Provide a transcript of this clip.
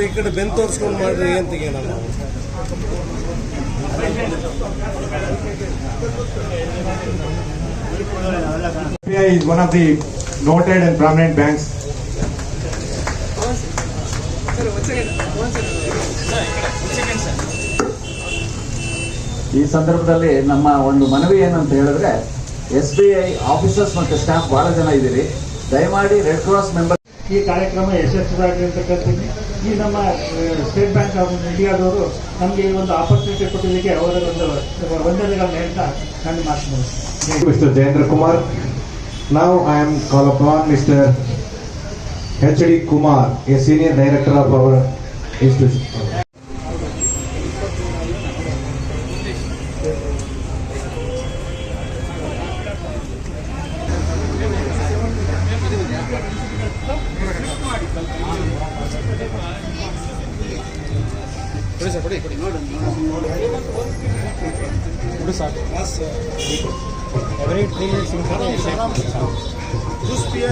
ಈ ಕಡೆ ಬೆನ್ ತೋರಿಸ್ಕೊಂಡು ಮಾಡ್ರಿ ಏನ್ ತೆಗಿಯೋಣ ನಾವು SBI is one of the noted and prominent banks. ಈ ಸಂದರ್ಭದಲ್ಲಿ ನಮ್ಮ ಒಂದು ಮನವಿ ಏನಂತ ಹೇಳಿದ್ರೆ ಎಸ್ ಬಿ ಐ ಆಫೀಸರ್ಸ್ ಮತ್ತು ಸ್ಟಾಫ್ ಬಹಳ ಜನ ಇದ್ದೀರಿ. ದಯಮಾಡಿ ರೆಡ್ ಕ್ರಾಸ್ ಮೆಂಬರ್ ಈ ಕಾರ್ಯಕ್ರಮ ಯಶಸ್ವಿಯಾಗಲಿ ಅಂತ ಕೇಳ್ತೀನಿ ಈ ನಮ್ಮ ಸ್ಟೇಟ್ ಬ್ಯಾಂಕ್ ಆಫ್ ಇಂಡಿಯಾದವರು ನಮಗೆ ಈ ಒಂದು ಆಪರ್ಚುನಿಟಿ ಕೊಟ್ಟಿದ್ದಕ್ಕೆ ಅವರ ಒಂದು ವಂದನೆಗಳನ್ನ ಹೇಳ್ತಾ ನನ್ನ ಮಾತು D Kumar a senior director of our call upon Mr. H.D. Kumar, a senior director of our institution. Juice ಪಿಯೇ